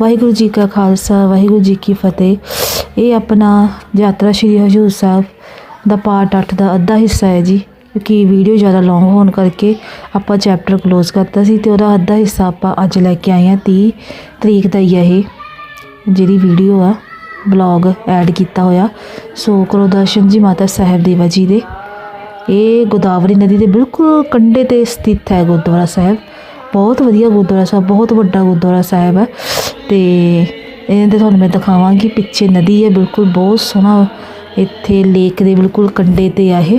ਵਾਹਿਗੁਰੂ ਜੀ ਕਾ ਖਾਲਸਾ, ਵਾਹਿਗੁਰੂ ਜੀ ਕੀ ਫਤਿਹ। ਇਹ ਆਪਣਾ ਯਾਤਰਾ ਸ਼੍ਰੀ ਹਜੂਰ ਸਾਹਿਬ ਦਾ ਪਾਰਟ 8 ਦਾ ਅੱਧਾ ਹਿੱਸਾ ਹੈ ਜੀ, ਕਿਉਂਕਿ ਵੀਡੀਓ ਜ਼ਿਆਦਾ ਲੌਂਗ ਹੋਣ ਕਰਕੇ ਆਪਾਂ ਚੈਪਟਰ ਕਲੋਜ਼ ਕਰਤਾ ਸੀ ਤੇ ਉਹਦਾ ਅੱਧਾ ਹਿੱਸਾ ਆਪਾਂ ਅੱਜ ਲੈ ਕੇ ਆਏ ਹਾਂ 30 ਤਰੀਕ ਦਾ ਹੀ ਹੈ ਇਹ, ਜਿਹੜੀ ਵੀਡੀਓ ਆ ਬਲੌਗ ਐਡ ਕੀਤਾ ਹੋਇਆ। ਸੋ ਕਰੋ ਦਰਸ਼ਨ ਜੀ ਮਾਤਾ ਸਾਹਿਬ ਦੇਵਾ ਜੀ ਦੇ। ਇਹ ਗੋਦਾਵਰੀ ਨਦੀ ਦੇ ਬਿਲਕੁਲ ਕੰਢੇ ਤੇ ਸਥਿਤ ਹੈ ਗੁਰਦੁਆਰਾ ਸਾਹਿਬ। ਬਹੁਤ ਵਧੀਆ ਗੁਰਦੁਆਰਾ ਸਾਹਿਬ, ਬਹੁਤ ਵੱਡਾ ਗੁਰਦੁਆਰਾ ਸਾਹਿਬ ਹੈ। ਤੇ ਇਹਨਾਂ ਤੇ ਤੁਹਾਨੂੰ ਮੈਂ ਦਿਖਾਵਾਂਗੀ, ਪਿੱਛੇ ਨਦੀ ਹੈ, ਬਿਲਕੁਲ ਬਹੁਤ ਸੋਹਣਾ ਇੱਥੇ ਲੇਕ ਦੇ ਬਿਲਕੁਲ ਕੰਢੇ ਤੇ ਆ ਇਹ।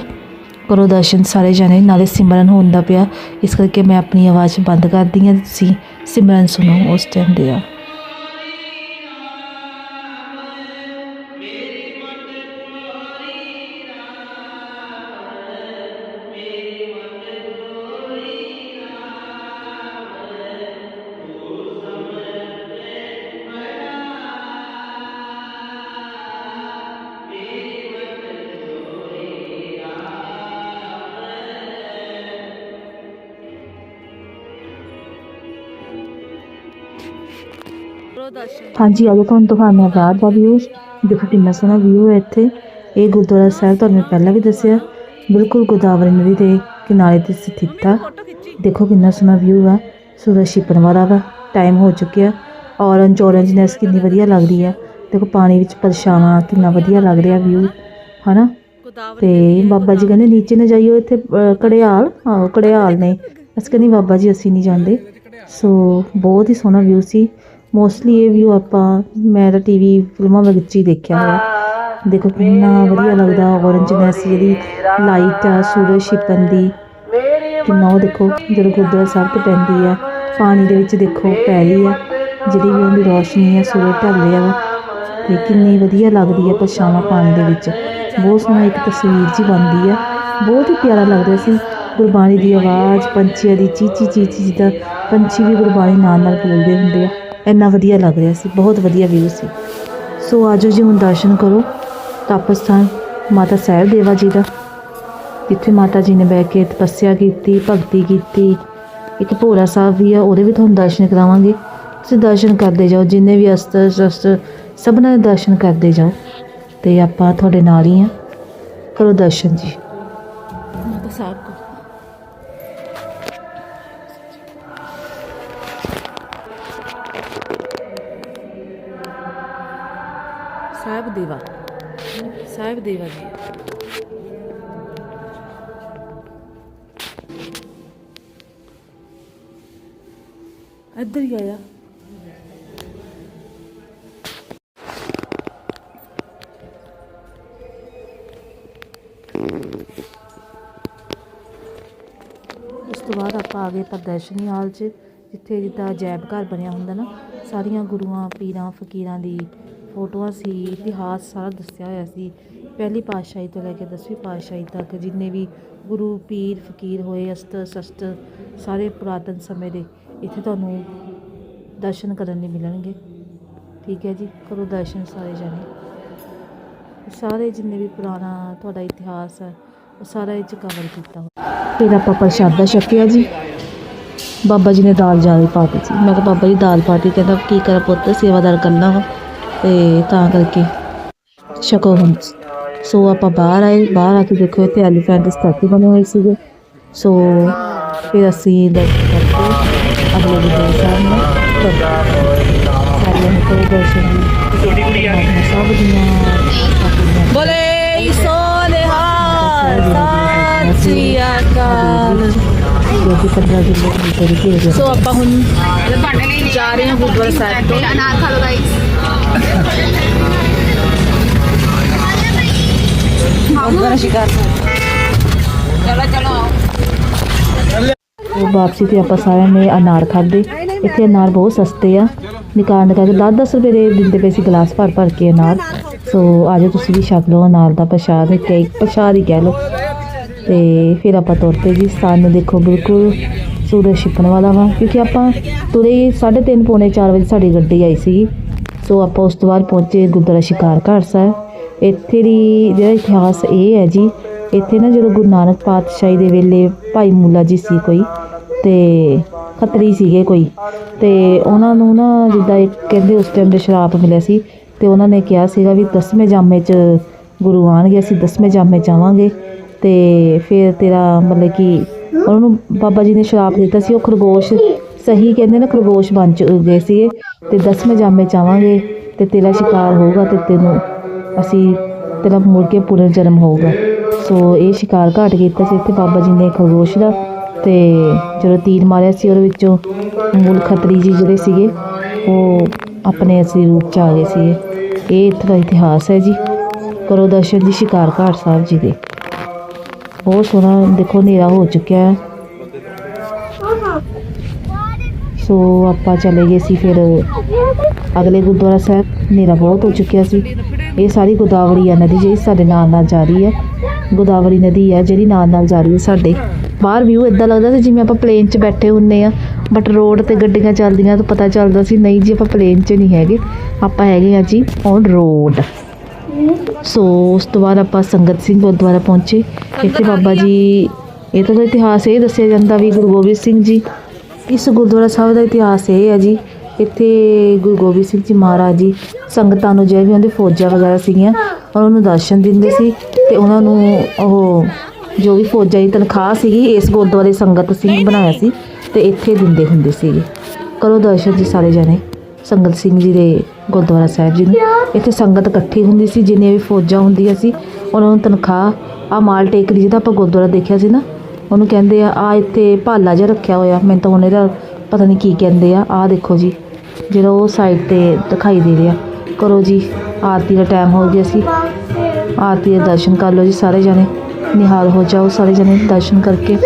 ਕਰੋ ਦਰਸ਼ਨ ਸਾਰੇ ਜਣੇ, ਨਾਲੇ ਸਿਮਰਨ ਹੁੰਦਾ ਪਿਆ। ਇਸ ਕਰਕੇ ਮੈਂ ਆਪਣੀ ਆਵਾਜ਼ ਬੰਦ ਕਰਦੀ ਹਾਂ। ਤੁਸੀਂ ਸਿਮਰਨ ਸੁਣੋ ਉਸ ਟਾਈਮ ਦੇ ਆ। ਹਾਂਜੀ ਅੱਜ ਤੁਹਾਨੂੰ ਦਿਖਾਉਂਦੇ ਹਾਂ ਬਾਹਰ ਦਾ ਵਿਊ ਦੇਖੋ ਕਿੰਨਾ ਸੋਹਣਾ ਵਿਊ ਹੈ ਇੱਥੇ। ਇਹ ਗੁਰਦੁਆਰਾ ਸਾਹਿਬ ਤੁਹਾਨੂੰ ਮੈਂ ਪਹਿਲਾਂ ਵੀ ਦੱਸਿਆ। ਬਿਲਕੁਲ ਗੋਦਾਵਰੀ ਨਦੀ ਦੇ ਕਿਨਾਰੇ ਤੇ ਸਥਿਤ ਆ। ਦੇਖੋ ਕਿੰਨਾ ਸੋਹਣਾ ਵਿਊ ਆ। ਸੂਰਜ ਛਿਪਣ ਵਾਲਾ ਵਾ। ਟਾਈਮ ਹੋ ਚੁੱਕਿਆ। ਔਰੰਜ ਔਰੰਜਨੈਸ ਕਿੰਨੀ ਵਧੀਆ ਲੱਗਦੀ ਆ। ਦੇਖੋ ਪਾਣੀ ਵਿੱਚ ਪਰਛਾਵਾਂ ਕਿੰਨਾ ਵਧੀਆ ਲੱਗ ਰਿਹਾ ਵਿਊ ਹਨਾ? ਤੇ ਬਾਬਾ ਜੀ ਕਹਿੰਦੇ ਨੀਚੇ ਨਾ ਜਾਈਓ ਇੱਥੇ ਕੜਿਆਲ ਆਹੋ ਕੜਿਆਲ ਨੇ। ਅਸੀਂ ਕਹਿੰਦੇ ਬਾਬਾ ਜੀ ਅਸੀਂ ਨਹੀਂ ਜਾਂਦੇ। ਸੋ ਬਹੁਤ ਹੀ ਸੋਹਣਾ ਵਿਊ ਸੀ। ਮੋਸਟਲੀ ਇਹ ਵਿਊ ਆਪਾਂ ਮੈਂ ਤਾਂ ਟੀਵੀ ਫਿਲਮਾਂ ਵਿੱਚ ਹੀ ਦੇਖਿਆ ਹੋਇਆ। ਦੇਖੋ ਕਿੰਨਾ ਵਧੀਆ ਲੱਗਦਾ ਔਰੰਜਨੈਸ ਜਿਹੜੀ ਲਾਈਟ ਆ ਸੂਰਜ ਛਿਪਣ ਦੀ। ਕਿੰਨਾ ਉਹ ਦੇਖੋ ਜਦੋਂ ਗੁਰਦੁਆਰਾ ਸਾਹਿਬ ਤੇ ਪੈਂਦੀ ਆ ਪਾਣੀ ਦੇ ਵਿੱਚ ਦੇਖੋ ਪੈ ਰਹੀ ਆ ਜਿਹੜੀ ਵੀ ਉਹਦੀ ਰੋਸ਼ਨੀ ਆ ਸੂਰਜ ਢਲ ਰਿਹਾ ਵਾ। ਤੇ ਕਿੰਨੀ ਵਧੀਆ ਲੱਗਦੀ ਆ ਪਰਛਾਵਾਂ ਪਾਣੀ ਦੇ ਵਿੱਚ। ਬਹੁਤ ਸੋਹਣਾ ਇੱਕ ਤਸਵੀਰ ਜੀ ਬਣਦੀ ਆ। ਬਹੁਤ ਹੀ ਪਿਆਰਾ ਲੱਗਦਾ ਸੀ। ਗੁਰਬਾਣੀ ਦੀ ਆਵਾਜ਼ ਪੰਛੀਆਂ ਦੀ ਚੀਚੀ ਚੀਚੀ ਜਿੱਦਾਂ ਪੰਛੀ ਵੀ ਗੁਰਬਾਣੀ ਨਾਲ ਨਾਲ ਬੋਲਦੇ ਹੁੰਦੇ ਆ। ਇੰਨਾ ਵਧੀਆ ਲੱਗ ਰਿਹਾ ਸੀ, ਬਹੁਤ ਵਧੀਆ ਵਿਊ ਸੀ। ਸੋ ਆਜੋ ਜੀ ਹੁਣ ਦਰਸ਼ਨ ਕਰੋ ਤਪਸਥਾਨ ਮਾਤਾ ਸਾਹਿਬ ਦੇਵਾ ਜੀ ਦਾ। ਜਿੱਥੇ ਮਾਤਾ ਜੀ ਨੇ ਬਹਿ ਕੇ ਤਪੱਸਿਆ ਕੀਤੀ, ਭਗਤੀ ਕੀਤੀ, ਇੱਕ ਭੋਰਾ ਸਾਹਿਬ ਵੀ ਆ, ਉਹਦੇ ਵੀ ਤੁਹਾਨੂੰ ਦਰਸ਼ਨ ਕਰਾਵਾਂਗੇ। ਤੁਸੀਂ ਦਰਸ਼ਨ ਕਰਦੇ ਜਾਓ, ਜਿੰਨੇ ਵੀ ਅਸਤਰ ਸ਼ਸਤਰ ਸਭਨਾਂ ਦੇ ਦਰਸ਼ਨ ਕਰਦੇ ਜਾਓ। ਤੇ ਆਪਾਂ ਤੁਹਾਡੇ ਨਾਲ ਹੀ ਆ। ਕਰੋ ਦਰਸ਼ਨ ਜੀ। ਸਾਹਿਬ ਦੇਵਾ। ਸਾਹਿਬ ਦੇਵਾ ਜੀ। ਇੱਧਰ ਹੀ ਆਇਆ। ਉਸ ਤੋਂ ਬਾਅਦ ਆਪਾਂ ਆ ਗਏ ਪ੍ਰਦਰਸ਼ਨੀ ਹਾਲ 'ਚ, ਜਿੱਥੇ ਜਿੱਦਾਂ ਅਜਾਇਬ ਘਰ ਬਣਿਆ ਹੁੰਦਾ ਨਾ, ਸਾਰੀਆਂ ਗੁਰੂਆਂ, ਪੀਰਾਂ, ਫਕੀਰਾਂ ਦੀ ਫੋਟੋਆਂ ਸੀ, ਇਤਿਹਾਸ ਸਾਰਾ ਦੱਸਿਆ ਹੋਇਆ ਸੀ। ਪਹਿਲੀ ਪਾਤਸ਼ਾਹੀ ਤੋਂ ਲੈ ਕੇ 10ਵੀਂ ਪਾਤਸ਼ਾਹੀ ਤੱਕ ਜਿੰਨੇ ਵੀ ਗੁਰੂ, ਪੀਰ, ਫਕੀਰ ਹੋਏ ਅਸਤਰ ਸ਼ਸਤਰ ਸਾਰੇ ਪੁਰਾਤਨ ਸਮੇਂ ਦੇ ਇੱਥੇ ਤੁਹਾਨੂੰ ਦਰਸ਼ਨ ਕਰਨ ਲਈ ਮਿਲਣਗੇ। ਠੀਕ ਹੈ ਜੀ, ਕਰੋ ਦਰਸ਼ਨ ਸਾਰੇ ਜਾਣੇ। ਸਾਰੇ ਜਿੰਨੇ ਵੀ ਪੁਰਾਣਾ ਤੁਹਾਡਾ ਇਤਿਹਾਸ ਹੈ, ਉਹ ਸਾਰਾ ਇਹ 'ਚ ਕਵਰ ਕੀਤਾ ਹੋਇਆ। ਫਿਰ ਆਪਾਂ ਪ੍ਰਸ਼ਾਦਾ ਛਕਿਆ ਜੀ। ਬਾਬਾ ਜੀ ਨੇ ਦਾਲ ਜ਼ਿਆਦਾ ਪਾਤੀ ਸੀ। ਮੈਂ ਕਿਹਾ, ਬਾਬਾ ਜੀ, ਦਾਲ ਪਾਤੀ, ਕਹਿੰਦਾ, ਕੀ ਕਰਾਂ ਪੁੱਤ, ਸੇਵਾਦਾਰ ਕਰਨਾ ਵਾ। ਤੇ ਤਾਂ ਕਰਕੇ ਛਕੋ ਹੁਣ ਸੋ ਆਪਾਂ ਬਾਹਰ ਆਏ, ਬਾਹਰ ਆ ਕੇ ਦੇਖੋ ਇੱਥੇ ਐਲੀਫੈਂਟ ਦੇ ਸਟੈਚੂ ਬਣੇ ਹੋਏ ਸੀਗੇ। ਸੋ ਫਿਰ ਅਸੀਂ ਦਰਸ਼ਨ ਕਰਕੇ ਅਗਲੇ ਗੁਰਦੁਆਰਾ ਸਾਹਿਬ ਸਾਰਿਆਂ ਨੂੰ ਕਰੋ ਦਰਸ਼ਨ ਜੀ ਛੋਟੀ ਕੁੜੀ ਆ ਸਭ ਦੀਆਂ ਬੋਲੇ ਸੋਨੇਹਾ ਸਤਿ ਅਕਾਲ। ਜੋ ਕਿ 15 ਕਿਲੋ ਦੀ ਤੇਰੀ ਸੋ ਆਪਾਂ ਹੁਣ ਜਾ ਰਹੇ ਹਾਂ ਗੁਰਦੁਆਰਾ ਸਾਹਿਬ ਤੋਂ। ਅਨਾਰ ਖਾ ਗਾਈਸ ਵਾਪਸੀ ਤੇ ਆਪਾਂ ਸਾਰਿਆਂ ਨੇ ਅਨਾਰ ਖਾਦੇ ਇੱਥੇ ਅਨਾਰ ਬਹੁਤ ਸਸਤੇ ਆ। ਨਿਕਾਲ ਨਿਕਾਲ ਕੇ 10-10 ਰੁਪਏ ਦੇ ਦਿੰਦੇ ਪਏ ਸੀ ਗਲਾਸ ਭਰ ਭਰ ਕੇ ਅਨਾਰ। ਸੋ ਆਜੋ ਤੁਸੀਂ ਵੀ ਛਕ ਲਓ ਅਨਾਰ ਦਾ ਪ੍ਰਸ਼ਾਦ। ਕਿ ਪ੍ਰਸ਼ਾਦ ਹੀ ਕਹਿ ਲਓ। ਤੇ ਫਿਰ ਆਪਾਂ ਤੁਰ ਪਏ ਜੀ ਸਾਨੂੰ ਦੇਖੋ ਬਿਲਕੁਲ ਸੂਰਜ ਛਿਪਣ ਵਾਲਾ ਵਾ। ਕਿਉਂਕਿ ਆਪਾਂ ਤੁਰੇ 3:30 ਪੌਣੇ 4 ਵਜੇ ਸਾਡੀ ਗੱਡੀ ਆਈ ਸੀਗੀ ਸੋ ਆਪਾਂ ਉਸ ਤੋਂ ਬਾਅਦ ਪਹੁੰਚੇ ਗੁਰਦੁਆਰਾ ਸ਼ਿਕਾਰ ਘਾਟ ਸਾਹਿਬ। ਇੱਥੇ ਦੀ ਜਿਹੜਾ ਇਤਿਹਾਸ ਇਹ ਹੈ ਜੀ, ਇੱਥੇ ਨਾ ਜਦੋਂ ਗੁਰੂ ਨਾਨਕ ਪਾਤਸ਼ਾਹੀ ਦੇ ਵੇਲੇ ਭਾਈ ਮੂਲਾ ਜੀ ਸੀ ਕੋਈ, ਤੇ ਖੱਤਰੀ ਸੀਗੇ ਕੋਈ, ਤੇ ਉਹਨਾਂ ਨੂੰ ਨਾ ਜਿੱਦਾਂ ਇੱਕ ਕਹਿੰਦੇ ਉਸ ਟਾਈਮ ਦੇ ਸ਼ਰਾਪ ਮਿਲਿਆ ਸੀ, ਤੇ ਉਹਨਾਂ ਨੇ ਕਿਹਾ ਸੀਗਾ ਵੀ ਦਸਵੇਂ ਜਾਮੇ 'ਚ ਗੁਰੂ ਆਣਗੇ ਅਸੀਂ ਦਸਵੇਂ ਜਾਮੇ ਜਾਵਾਂਗੇ ਆਵਾਂਗੇ, ਤੇ ਫਿਰ ਤੇਰਾ ਮਤਲਬ ਕਿ ਉਹਨਾਂ ਨੂੰ ਬਾਬਾ ਜੀ ਨੇ ਸ਼ਰਾਪ ਦਿੱਤਾ ਸੀ, ਉਹ ਖਰਗੋਸ਼ ਸਹੀ ਕਹਿੰਦੇ ਨਾ ਖਰਗੋਸ਼ ਬਣ ਚ ਗਏ ਸੀਗੇ ਤੇ ਦਸਵੇਂ ਜਾਮੇ 'ਚ ਆਵਾਂਗੇ ਤੇ ਤੇਰਾ ਸ਼ਿਕਾਰ ਹੋਊਗਾ ਤੇ ਤੈਨੂੰ ਅਸੀਂ ਤੇਰਾ ਮੁੜ ਕੇ ਪੁਨਰ ਜਨਮ ਹੋਊਗਾ। ਸੋ ਇਹ ਸ਼ਿਕਾਰ ਘਾਟ ਕੀਤਾ ਸੀ ਇੱਥੇ ਬਾਬਾ ਜੀ ਨੇ ਖਰਗੋਸ਼ ਦਾ ਤੇ ਜਦੋਂ ਤੀਰ ਮਾਰਿਆ ਸੀ ਉਹਦੇ ਵਿੱਚੋਂ ਮੂਲ ਖੱਤਰੀ ਜੀ ਜਿਹੜੇ ਸੀਗੇ, ਉਹ ਆਪਣੇ ਅਸਲੀ ਰੂਪ ਚ ਆ ਗਏ ਸੀਗੇ। ਇਹ ਇੱਥੇ ਦਾ ਇਤਿਹਾਸ ਹੈ ਜੀ, ਕਰੋ ਦਰਸ਼ਨ ਦੀ ਸ਼ਿਕਾਰ ਘਾਟ ਸਾਹਿਬ ਜੀ ਦੇ। ਬਹੁਤ ਸੋਹਣਾ ਦੇਖੋ ਹਨੇਰਾ ਹੋ ਚੁੱਕਿਆ ਹੈ। ਸੋ ਆਪਾਂ ਚਲੇ ਗਏ ਸੀ ਫਿਰ ਅਗਲੇ ਗੁਰਦੁਆਰਾ ਸਾਹਿਬ। ਨੇਰਾ ਬਹੁਤ ਹੋ ਚੁੱਕਿਆ ਸੀ। ਇਹ ਸਾਰੀ ਗੋਦਾਵਰੀ ਆ ਨਦੀ ਜਿਹੜੀ ਸਾਡੇ ਨਾਲ ਨਾਲ ਜਾ ਰਹੀ ਹੈ ਗੋਦਾਵਰੀ ਨਦੀ ਆ ਜਿਹੜੀ ਨਾਲ ਨਾਲ ਜਾ ਰਹੀ ਹੈ ਸਾਡੇ। ਬਾਹਰ ਵਿਊ ਇਦਾਂ ਲੱਗਦਾ ਸੀ ਜਿਵੇਂ ਆਪਾਂ ਪਲੇਨ 'ਚ ਬੈਠੇ ਹੁੰਨੇ ਆ। ਬਟ ਰੋਡ ਤੇ ਗੱਡੀਆਂ ਚੱਲਦੀਆਂ ਤਾਂ ਪਤਾ ਚੱਲਦਾ ਸੀ, ਨਹੀਂ ਜੀ, ਆਪਾਂ ਪਲੇਨ 'ਚ ਨਹੀਂ ਹੈਗੇ। ਆਪਾਂ ਹੈਗੇ ਆ ਜੀ ਔਨ ਰੋਡ ਸੋ ਉਸ ਤੋਂ ਬਾਅਦ ਆਪਾਂ ਸੰਗਤ ਸਿੰਘ ਗੁਰਦੁਆਰਾ ਪਹੁੰਚੇ। ਇੱਥੇ ਬਾਬਾ ਜੀ, ਇਹ ਤਾਂ ਇਤਿਹਾਸ ਇਹ ਦੱਸਿਆ ਜਾਂਦਾ ਵੀ ਗੁਰੂ ਗੋਬਿੰਦ ਸਿੰਘ ਜੀ ਇਸ ਗੁਰਦੁਆਰਾ ਸਾਹਿਬ ਦਾ ਇਤਿਹਾਸ ਇਹ ਹੈ ਜੀ, ਇੱਥੇ ਗੁਰੂ ਗੋਬਿੰਦ ਸਿੰਘ ਜੀ ਮਹਾਰਾਜ ਜੀ ਸੰਗਤਾਂ ਨੂੰ ਜਿਹੜੇ ਵੀ ਉਹਦੇ ਫੌਜਾਂ ਵਗੈਰਾ ਸੀਗੀਆਂ, ਉਹਨਾਂ ਨੂੰ ਦਰਸ਼ਨ ਦਿੰਦੇ ਸੀ ਤੇ ਉਹਨਾਂ ਨੂੰ ਉਹ ਜੋ ਵੀ ਫੌਜਾਂ ਦੀ ਤਨਖਾਹ ਸੀਗੀ, ਇਸ ਗੁਰਦੁਆਰੇ ਸੰਗਤ ਸਿੰਘ ਬਣਾਇਆ ਸੀ ਤੇ ਇੱਥੇ ਦਿੰਦੇ ਹੁੰਦੇ ਸੀਗੇ। ਕਰੋ ਦਰਸ਼ਨ ਜੀ ਸਾਰੇ ਜਣੇ, ਸੰਗਤ ਸਿੰਘ ਜੀ ਦੇ ਗੁਰਦੁਆਰਾ ਸਾਹਿਬ ਜੀ ਨੂੰ। ਇੱਥੇ ਸੰਗਤ ਇਕੱਠੀ ਹੁੰਦੀ ਸੀ, ਜਿੰਨੀਆਂ ਵੀ ਫੌਜਾਂ ਹੁੰਦੀਆਂ ਸੀ, ਉਹਨਾਂ ਨੂੰ ਤਨਖਾਹ ਆ ਮਾਲ ਟੇਕਰੀ ਜਿਹਦਾ ਆਪਾਂ ਗੁਰਦੁਆਰਾ ਦੇਖਿਆ ਸੀ ਨਾ ਉਹਨੂੰ ਕਹਿੰਦੇ ਆ ਆ ਇੱਥੇ ਭਾਲਾ ਜਿਹਾ ਰੱਖਿਆ ਹੋਇਆ। ਮੈਨੂੰ ਤਾਂ ਹੁਣ ਇਹਦਾ ਪਤਾ ਨਹੀਂ ਕੀ ਕਹਿੰਦੇ ਆ। ਆ ਦੇਖੋ ਜੀ, ਜਿਹੜਾ ਉਹ ਸਾਈਡ ਤੇ ਦਿਖਾਈ ਦੇ ਰਿਹਾ। ਕਰੋ ਜੀ, ਆਰਤੀ ਦਾ ਟਾਈਮ ਹੋ ਗਿਆ ਸੀ। ਆਰਤੀ ਦੇ ਦਰਸ਼ਨ ਕਰ ਲਓ ਜੀ ਸਾਰੇ ਜਣੇ। ਨਿਹਾਲ ਹੋ ਜਾਓ ਸਾਰੇ ਜਣੇ ਦਰਸ਼ਨ ਕਰਕੇ।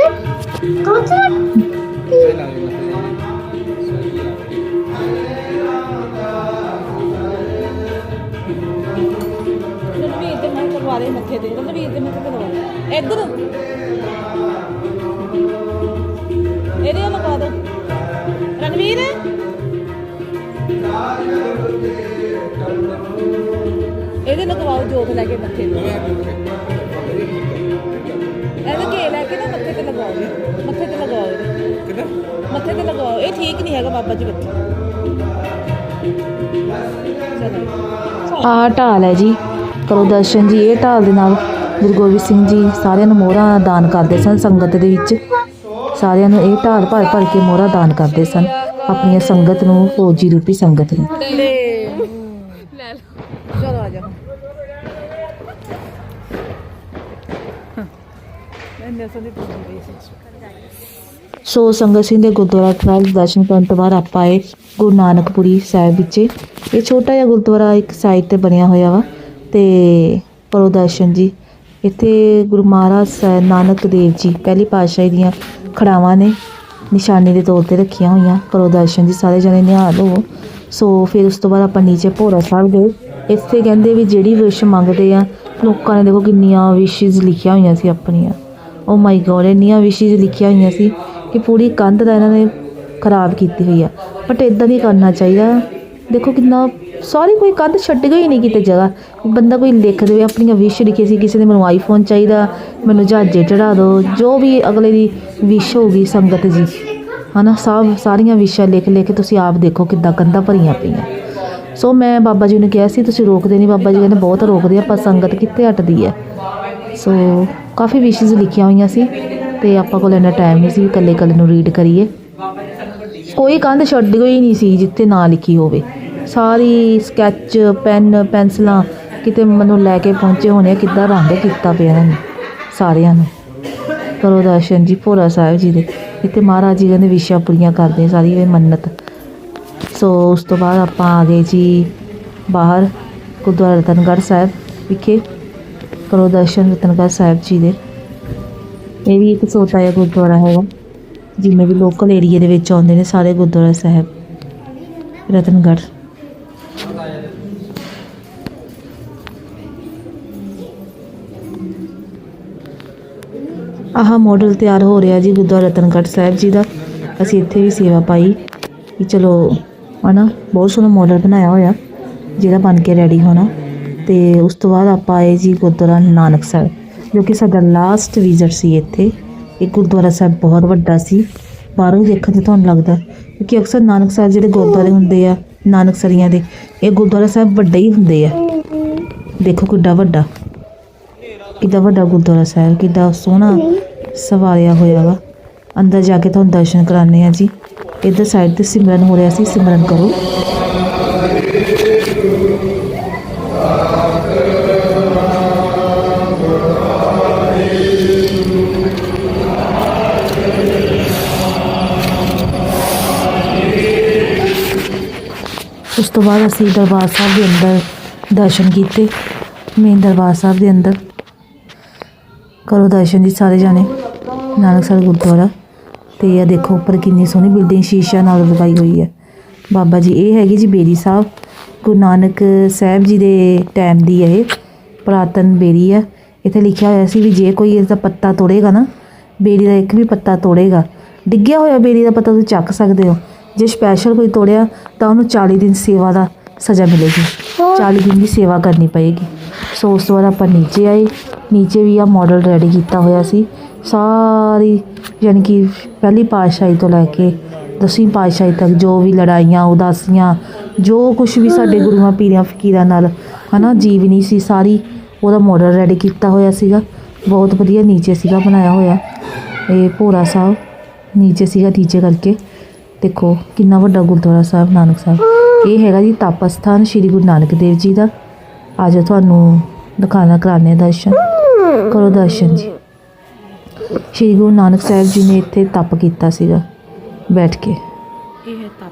ਇੱਧਰ। ਲਗਵਾਓ ਜੋਤ ਲੈ ਕੇ ਮੱਥੇ ਤੇ। ਇਹਦੇ ਕੇ ਲੈ ਕੇ ਨਾ ਮੱਥੇ ਤੇ ਲਗਵਾਓ ਜੀ। ਮੱਥੇ ਤੇ ਲਗਵਾਓ ਇਹਦੇ ਮੱਥੇ ਤੇ ਲਗਵਾਓ ਇਹ ਠੀਕ ਨਹੀਂ ਹੈਗਾ ਬਾਬਾ ਜੀ ਬੱਚੇ ਚਲੋ। ਆਹ ਢਾਲ ਹੈ ਜੀ। ਕਰੋ ਦਰਸ਼ਨ ਜੀ ਇਹ ਢਾਲ ਦੇ ਨਾਲ ਗੁਰੂ ਗੋਬਿੰਦ ਸਿੰਘ ਜੀ ਸਾਰਿਆਂ ਨੂੰ ਮੋਹਰਾਂ ਦਾਨ ਕਰਦੇ ਸਨ ਸੰਗਤ ਦੇ ਵਿੱਚ। ਸਾਰਿਆਂ ਨੂੰ ਇਹ ਢਾਲ ਭਰ ਭਰ ਕੇ ਮੋਹਰਾਂ ਦਾਨ ਕਰਦੇ ਸਨ ਆਪਣੀਆਂ ਸੰਗਤ ਨੂੰ ਫੌਜੀ ਰੂਪੀ ਸੰਗਤ ਨੂੰ। ਚਲੋ ਆ ਜਾ ਮੈਂ ਨਸਲ ਦੀ ਪੁੱਛੀ ਰਹੀ ਸੀ। ਸੋ ਸੰਗਤ ਸਿੰਘ ਦੇ ਗੁਰਦੁਆਰਾ ਸਾਹਿਬ ਦਰਸ਼ਨ ਕਰਨ ਤੋਂ ਬਾਅਦ ਆਪਾਂ ਆਏ ਗੁਰੂ ਨਾਨਕਪੁਰੀ ਸਾਹਿਬ ਵਿੱਚ। ਇਹ ਛੋਟਾ ਜਿਹਾ ਗੁਰਦੁਆਰਾ ਇੱਕ ਸਾਈਡ ਤੇ ਬਣਿਆ ਹੋਇਆ ਵਾ ਤੇ ਕਰੋ ਦਰਸ਼ਨ ਜੀ। ਇੱਥੇ ਗੁਰੂ ਮਹਾਰਾਜ ਸਾਹਿਬ ਨਾਨਕ ਦੇਵ ਜੀ ਪਹਿਲੀ ਪਾਤਸ਼ਾਹੀ ਦੀਆਂ ਖੜਾਵਾਂ ਨੇ ਨਿਸ਼ਾਨੀ ਦੇ ਤੌਰ ਤੇ ਰੱਖੀਆਂ ਹੋਈਆਂ। ਕਰੋ ਦਰਸ਼ਨ ਜੀ ਸਾਰੇ ਜਣੇ ਨਿਹਾਲ ਹੋਵੋ। ਸੋ ਫਿਰ ਉਸ ਤੋਂ ਬਾਅਦ ਆਪਾਂ ਨੀਚੇ ਭੋਰਾ ਸਾਹਿਬ ਗਏ। ਇੱਥੇ ਕਹਿੰਦੇ ਵੀ ਜਿਹੜੀ ਵਿਸ਼ ਮੰਗਦੇ ਆ, ਲੋਕਾਂ ਨੇ ਦੇਖੋ ਕਿੰਨੀਆਂ ਵਿਸ਼ਿਸ ਲਿਖੀਆਂ ਹੋਈਆਂ ਸੀ ਆਪਣੀਆਂ। ਓ ਮਾਈ ਗੋਡ ਇੰਨੀਆਂ ਵਿਸ਼ੇਸ ਲਿਖੀਆਂ ਹੋਈਆਂ ਸੀ ਕਿ ਪੂਰੀ ਕੰਧ ਦਾ ਇਹਨਾਂ ਨੇ ਖਰਾਬ ਕੀਤੀ ਹੋਈ ਆ। ਬਟ ਇਦਾਂ ਨਹੀਂ ਕਰਨਾ ਚਾਹੀਦਾ। ਦੇਖੋ ਕਿੰਨਾ, ਸਾਰੀ ਕੋਈ ਕੰਧ ਛੱਡ ਗਈ ਨਹੀਂ ਕਿਤੇ ਜਗ੍ਹਾ। ਬੰਦਾ ਕੋਈ ਲਿਖ ਦੇਵੇ, ਆਪਣੀਆਂ ਵਿਸ਼ ਲਿਖੀ ਸੀ, ਕਿਸੇ ਨੇ ਮੈਨੂੰ ਆਈਫੋਨ ਚਾਹੀਦਾ, ਮੈਨੂੰ ਜਹਾਜ਼ੇ ਚੜਾ ਦਿਓ, ਜੋ ਵੀ ਅਗਲੇ ਦੀ ਵਿਸ਼ ਹੋਊਗੀ ਸੰਗਤ ਜੀ। ਹਨਾ ਸਭ ਸਾਰੀਆਂ ਵਿਸ਼ਾਂ ਲਿਖ ਲਿਖ ਕੇ ਤੁਸੀਂ ਆਪ ਦੇਖੋ ਕਿੱਦਾਂ ਕੰਧਾਂ ਭਰੀਆਂ ਪਈਆਂ। ਸੋ ਮੈਂ ਬਾਬਾ ਜੀ ਨੂੰ ਕਿਹਾ ਸੀ ਤੁਸੀਂ ਰੋਕਦੇ ਨਹੀਂ ਬਾਬਾ ਜੀ ਕਹਿੰਦੇ ਬਹੁਤ ਰੋਕਦੇ ਆ ਪਰ ਸੰਗਤ ਕਿੱਥੇ ਹਟਦੀ ਹੈ ਸੋ ਕਾਫੀ ਵਿਸ਼ੇਸ ਲਿਖੀਆਂ ਹੋਈਆਂ ਸੀ ਤੇ ਆਪਾਂ ਕੋਲ ਇੰਨਾ ਟਾਈਮ ਨਹੀਂ ਸੀ ਵੀ ਇਕੱਲੇ ਇਕੱਲੇ ਨੂੰ ਰੀਡ ਕਰੀਏ। ਕੋਈ ਕੰਧ ਛੱਡੀ ਹੋਈ ਨਹੀਂ ਸੀ ਜਿੱਥੇ ਨਾ ਲਿਖੀ ਹੋਵੇ। ਸਾਰੀ ਸਕੈਚ ਪੈਨ ਪੈਨਸਲਾਂ ਕਿਤੇ ਮੈਨੂੰ ਲੈ ਕੇ ਪਹੁੰਚੇ ਹੋਣੇ ਆ, ਕਿੱਦਾਂ ਰੰਗ ਕੀਤਾ ਪਿਆ ਇਹਨਾਂ ਨੇ ਸਾਰਿਆਂ ਨੂੰ। ਕਰੋ ਦਰਸ਼ਨ ਜੀ ਭੋਰਾ ਸਾਹਿਬ ਜੀ ਦੇ। ਇੱਥੇ ਮਹਾਰਾਜ ਜੀ ਕਹਿੰਦੇ ਵਿਸ਼ਾ ਪੂਰੀਆਂ ਕਰਦੇ ਸਾਰੀ ਇਹ ਮੰਨਤ। ਸੋ ਉਸ ਤੋਂ ਬਾਅਦ ਆਪਾਂ ਆ ਗਏ ਜੀ ਬਾਹਰ, ਗੁਰਦੁਆਰਾ ਰਤਨਗੜ੍ਹ ਸਾਹਿਬ ਵਿਖੇ, ਕਰੋ ਦਰਸ਼ਨ ਰਤਨਗੜ੍ਹ ਸਾਹਿਬ ਜੀ ਦੇ। ਇਹ ਵੀ ਇੱਕ ਛੋਟਾ ਜਿਹਾ ਗੁਰਦੁਆਰਾ ਹੈਗਾ, ਜਿਵੇਂ ਵੀ ਲੋਕਲ ਏਰੀਆ ਦੇ ਵਿੱਚ ਆਉਂਦੇ ਨੇ ਸਾਰੇ ਗੁਰਦੁਆਰਾ ਸਾਹਿਬ, ਰਤਨਗੜ੍ਹ। ਆਹ ਮਾਡਲ ਤਿਆਰ ਹੋ ਰਿਹਾ ਜੀ ਗੁਰਦੁਆਰਾ ਰਤਨਗੜ੍ਹ ਸਾਹਿਬ ਜੀ ਦਾ। ਅਸੀਂ ਇੱਥੇ ਵੀ ਸੇਵਾ ਪਾਈ ਕਿ ਚਲੋ, ਹਨਾ, ਬਹੁਤ ਸੋਹਣਾ ਮਾਡਲ ਬਣਾਇਆ ਹੋਇਆ, ਜਿਹੜਾ ਬਣ ਕੇ ਰੈਡੀ ਹੋਣਾ। ਤੇ ਉਸ ਤੋਂ ਬਾਅਦ ਆਪਾਂ ਆਏ ਜੀ ਗੁਰਦੁਆਰਾ ਨਾਨਕ ਸਾਹਿਬ, ਜੋ ਕਿ ਸਾਡਾ ਲਾਸਟ ਵਿਜ਼ਿਟ ਸੀ ਇੱਥੇ। ਇਹ ਗੁਰਦੁਆਰਾ ਸਾਹਿਬ ਬਹੁਤ ਵੱਡਾ ਸੀ। ਬਾਹਰੋਂ ਹੀ ਦੇਖਣ 'ਤੇ ਤੁਹਾਨੂੰ ਲੱਗਦਾ, ਕਿਉਂਕਿ ਅਕਸਰ ਨਾਨਕ ਸਾਹਿਬ ਜਿਹੜੇ ਗੁਰਦੁਆਰੇ ਹੁੰਦੇ ਆ ਨਾਨਕ ਸਰੀਆਂ ਦੇ, ਇਹ ਗੁਰਦੁਆਰਾ ਸਾਹਿਬ ਵੱਡੇ ਹੀ ਹੁੰਦੇ ਆ। ਦੇਖੋ ਕਿੱਡਾ ਵੱਡਾ। ਕਿੱਦਾਂ ਵੱਡਾ ਗੁਰਦੁਆਰਾ ਸਾਹਿਬ ਕਿੱਦਾਂ ਸੋਹਣਾ ਸਵਾਰਿਆ ਹੋਇਆ ਵਾ। ਅੰਦਰ ਜਾ ਕੇ ਤੁਹਾਨੂੰ ਦਰਸ਼ਨ ਕਰਾਉਂਦੇ ਆ ਜੀ। ਇੱਧਰ ਸਾਈਡ ਤੇ ਸਿਮਰਨ ਹੋ ਰਿਹਾ ਸੀ, ਸਿਮਰਨ ਕਰੋ। ਉਸ ਤੋਂ ਬਾਅਦ ਅਸੀਂ ਦਰਬਾਰ ਸਾਹਿਬ ਦੇ ਅੰਦਰ ਦਰਸ਼ਨ ਕੀਤੇ ਮੇਨ ਦਰਬਾਰ ਸਾਹਿਬ ਦੇ ਅੰਦਰ। ਕਰੋ ਦਰਸ਼ਨ ਜੀ ਸਾਰੇ ਜਾਣੇ ਨਾਨਕਸਰ ਗੁਰਦੁਆਰਾ। ਤੇ ਇਹ ਦੇਖੋ ਉੱਪਰ ਕਿੰਨੀ ਸੋਹਣੀ ਬਿਲਡਿੰਗ ਸ਼ੀਸ਼ਾ ਨਾਲ ਲਗਾਈ ਹੋਈ ਹੈ। ਬਾਬਾ ਜੀ ਇਹ ਹੈਗੀ ਜੀ ਬੇਰੀ ਸਾਹਿਬ। ਗੁਰੂ ਨਾਨਕ ਸਾਹਿਬ ਜੀ ਦੇ ਟਾਈਮ ਦੀ ਹੈ ਇਹ ਪੁਰਾਤਨ ਬੇਰੀ ਹੈ ਇੱਥੇ ਲਿਖਿਆ ਹੋਇਆ ਸੀ ਵੀ ਜੇ ਕੋਈ ਇਸ ਦਾ ਪੱਤਾ ਤੋੜੇਗਾ ਨਾ ਬੇਰੀ ਦਾ ਇੱਕ ਵੀ ਪੱਤਾ ਤੋੜੇਗਾ। ਡਿੱਗਿਆ ਹੋਇਆ ਬੇਰੀ ਦਾ ਪੱਤਾ ਤੁਸੀਂ ਚੱਕ ਸਕਦੇ ਹੋ। ਜੇ ਸਪੈਸ਼ਲ ਕੋਈ ਤੋੜਿਆ ਤਾਂ ਉਹਨੂੰ 40 ਦਿਨ ਸੇਵਾ ਦਾ ਸਜ਼ਾ ਮਿਲੇਗੀ। 40 ਦਿਨ ਦੀ ਸੇਵਾ ਕਰਨੀ ਪਏਗੀ। ਸੋ ਉਸ ਤੋਂ ਬਾਅਦ ਆਪਾਂ ਨੀਚੇ ਆਏ। ਨੀਚੇ ਵੀ ਆ ਮਾਡਲ ਰੈਡੀ ਕੀਤਾ ਹੋਇਆ ਸੀ। ਸਾਰੀ ਯਾਨੀ ਕਿ ਪਹਿਲੀ ਪਾਤਸ਼ਾਹੀ ਤੋਂ ਲੈ ਕੇ ਦਸਵੀਂ ਪਾਤਸ਼ਾਹੀ ਤੱਕ ਜੋ ਵੀ ਲੜਾਈਆਂ, ਉਦਾਸੀਆਂ, ਜੋ ਕੁਝ ਵੀ ਸਾਡੇ ਗੁਰੂਆਂ, ਪੀਰਾਂ, ਫਕੀਰਾਂ ਨਾਲ ਹਨਾ ਜੀਵਨੀ ਸੀ, ਸਾਰੀ ਉਹਦਾ ਮਾਡਲ ਰੈਡੀ ਕੀਤਾ ਹੋਇਆ ਸੀਗਾ। ਬਹੁਤ ਵਧੀਆ ਨੀਚੇ ਸੀਗਾ, ਬਣਾਇਆ ਹੋਇਆ। ਇਹ ਭੋਰਾ ਸਾਹਿਬ ਨੀਚੇ ਸੀਗਾ ਨੀਚੇ ਕਰਕੇ। ਦੇਖੋ ਕਿੰਨਾ ਵੱਡਾ ਗੁਰਦੁਆਰਾ ਸਾਹਿਬ, ਨਾਨਕ ਸਾਹਿਬ। ਇਹ ਹੈਗਾ ਜੀ ਤਪ ਸਥਾਨ ਸ੍ਰੀ ਗੁਰੂ ਨਾਨਕ ਦੇਵ ਜੀ ਦਾ। ਅੱਜ ਤੁਹਾਨੂੰ ਦਿਖਾਣਾ ਕਰਾਣੇ ਦਰਸ਼ਨ। ਕਰੋ ਦਰਸ਼ਨ ਜੀ। ਸ੍ਰੀ ਗੁਰੂ ਨਾਨਕ ਸਾਹਿਬ ਜੀ ਨੇ ਇੱਥੇ ਤਪ ਕੀਤਾ ਸੀਗਾ, ਬੈਠ ਕੇ।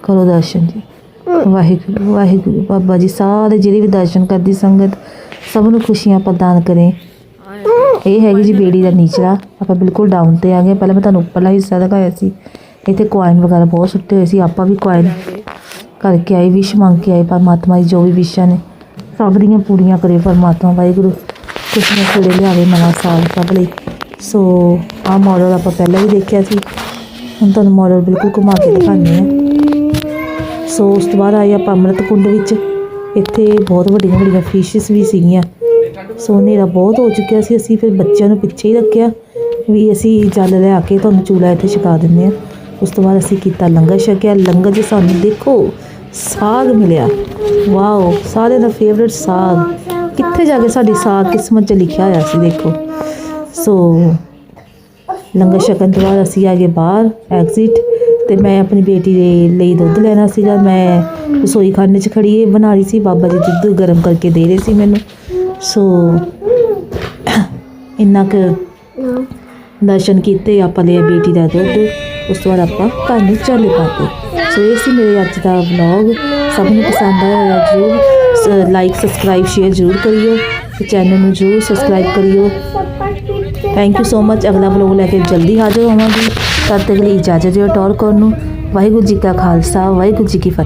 ਕਰੋ ਦਰਸ਼ਨ ਜੀ। ਵਾਹਿਗੁਰੂ ਵਾਹਿਗੁਰੂ ਬਾਬਾ ਜੀ, ਸਾਰੇ ਜਿਹੜੇ ਵੀ ਦਰਸ਼ਨ ਕਰਦੀ ਸੰਗਤ, ਸਭ ਨੂੰ ਖੁਸ਼ੀਆਂ ਪ੍ਰਦਾਨ ਕਰੇ। ਇਹ ਹੈਗੀ ਜੀ ਬੇੜੀ ਦਾ ਨੀਚਲਾ, ਆਪਾਂ ਬਿਲਕੁਲ ਡਾਊਨ ਤੇ ਆ ਗਏ। ਪਹਿਲਾਂ ਮੈਂ ਤੁਹਾਨੂੰ ਉੱਪਰਲਾ ਹਿੱਸਾ ਦਿਖਾਇਆ ਸੀ। ਇੱਥੇ ਕੁਆਇਨ ਵਗੈਰਾ ਬਹੁਤ ਸੁੱਟੇ ਹੋਏ ਸੀ। ਆਪਾਂ ਵੀ ਕੁਆਇਨ ਕਰਕੇ ਆਏ ਵਿਸ਼ ਮੰਗ ਕੇ ਆਏ, ਪਰਮਾਤਮਾ ਦੀ ਜੋ ਵੀ ਵਿਸ਼ਾਂ ਨੇ। ਸਭ ਦੀਆਂ ਪੂਰੀਆਂ ਕਰੇ ਪਰਮਾਤਮਾ, ਵਾਹਿਗੁਰੂ। ਖੁਸ਼ੀਆਂ ਖੇੜੇ ਲਿਆਵੇ ਨਵਾਂ ਸਾਲ ਸਭ ਲਈ। ਸੋ ਆਹ ਮਾਡਲ ਆਪਾਂ ਪਹਿਲਾਂ ਵੀ ਦੇਖਿਆ ਸੀ। ਹੁਣ ਤੁਹਾਨੂੰ ਮਾਡਲ ਬਿਲਕੁਲ ਘੁਮਾ ਕੇ ਦਿਖਾਉਂਦੇ ਆ ਸੋ ਉਸ ਤੋਂ ਬਾਅਦ ਆਏ ਆਪਾਂ ਅੰਮ੍ਰਿਤ ਕੁੰਡ ਵਿੱਚ। ਇੱਥੇ ਬਹੁਤ ਵੱਡੀਆਂ ਵੱਡੀਆਂ ਫਿਸ਼ਸ ਵੀ ਸੀਗੀਆਂ। ਸੋ ਹਨੇਰਾ ਬਹੁਤ ਹੋ ਚੁੱਕਿਆ ਸੀ। ਅਸੀਂ ਫਿਰ ਬੱਚਿਆਂ ਨੂੰ ਪਿੱਛੇ ਹੀ ਰੱਖਿਆ ਵੀ ਅਸੀਂ ਜਲ ਲਿਆ ਕੇ ਤੁਹਾਨੂੰ ਚੂਲਾ ਇੱਥੇ ਛਕਾ ਦਿੰਦੇ ਆ ਉਸ ਤੋਂ ਬਾਅਦ ਅਸੀਂ ਕੀਤਾ ਲੰਗਰ ਛਕਿਆ। ਲੰਗਰ ਜੇ ਸਾਨੂੰ ਦੇਖੋ ਸਾਗ ਮਿਲਿਆ। ਵਾਓ, ਸਾਰਿਆਂ ਦਾ ਫੇਵਰਿਟ ਸਾਗ। ਕਿੱਥੇ ਜਾ ਕੇ ਸਾਡੀ ਸਾਗ ਕਿਸਮਤ 'ਚ ਲਿਖਿਆ ਹੋਇਆ ਸੀ, ਦੇਖੋ। ਸੋ ਲੰਗਰ ਛਕਣ ਤੋਂ ਬਾਅਦ ਅਸੀਂ ਆ ਗਏ ਬਾਹਰ ਐਗਜ਼ਿਟ ਤੇ ਮੈਂ ਆਪਣੀ ਬੇਟੀ ਦੇ ਲਈ ਦੁੱਧ ਲੈਣਾ ਸੀਗਾ। ਮੈਂ ਰਸੋਈ ਖਾਨੇ 'ਚ ਖੜੀ ਬਣਾ ਰਹੀ ਸੀ। ਬਾਬਾ ਜੀ ਦੁੱਧ ਗਰਮ ਕਰਕੇ ਦੇ ਰਹੇ ਸੀ ਮੈਨੂੰ। ਸੋ ਇੰਨਾ ਕੁ ਦਰਸ਼ਨ ਕੀਤੇ ਆਪਾਂ ਲਿਆ ਬੇਟੀ ਦਾ ਦੁੱਧ। ਉਸ ਤੋਂ ਬਾਅਦ ਆਪਾਂ ਘਰ ਨੂੰ ਚੱਲ ਪਾਤੇ ਸੋ ਇਹ ਸੀ ਮੇਰੇ ਅੱਜ ਦਾ ਵਲੌਗ ਸਭ ਨੂੰ ਪਸੰਦ ਆਇਆ ਹੋਇਆ ਜਰੂਰ ਲਾਈਕ ਸਬਸਕ੍ਰਾਈਬ ਸ਼ੇਅਰ ਜਰੂਰ ਕਰਿਓ। ਤੇ ਚੈਨਲ ਨੂੰ ਜਰੂਰ ਸਬਸਕ੍ਰਾਈਬ ਕਰਿਓ। ਥੈਂਕ ਯੂ ਸੋ ਮਚ ਅਗਲਾ ਵਲੋਗ ਲੈ ਕੇ ਜਲਦੀ ਹਾਜ਼ਰ ਹੋਵਾਂਗੀ। ਤਦ ਤੱਕ ਲਈ ਇਜਾਜ਼ਤ ਦਿਓ ਟੌਰ ਕਰਨ ਨੂੰ। ਵਾਹਿਗੁਰੂ ਜੀ ਕਾ ਖਾਲਸਾ, ਵਾਹਿਗੁਰੂ ਜੀ ਕੀ ਫਤਿਹ।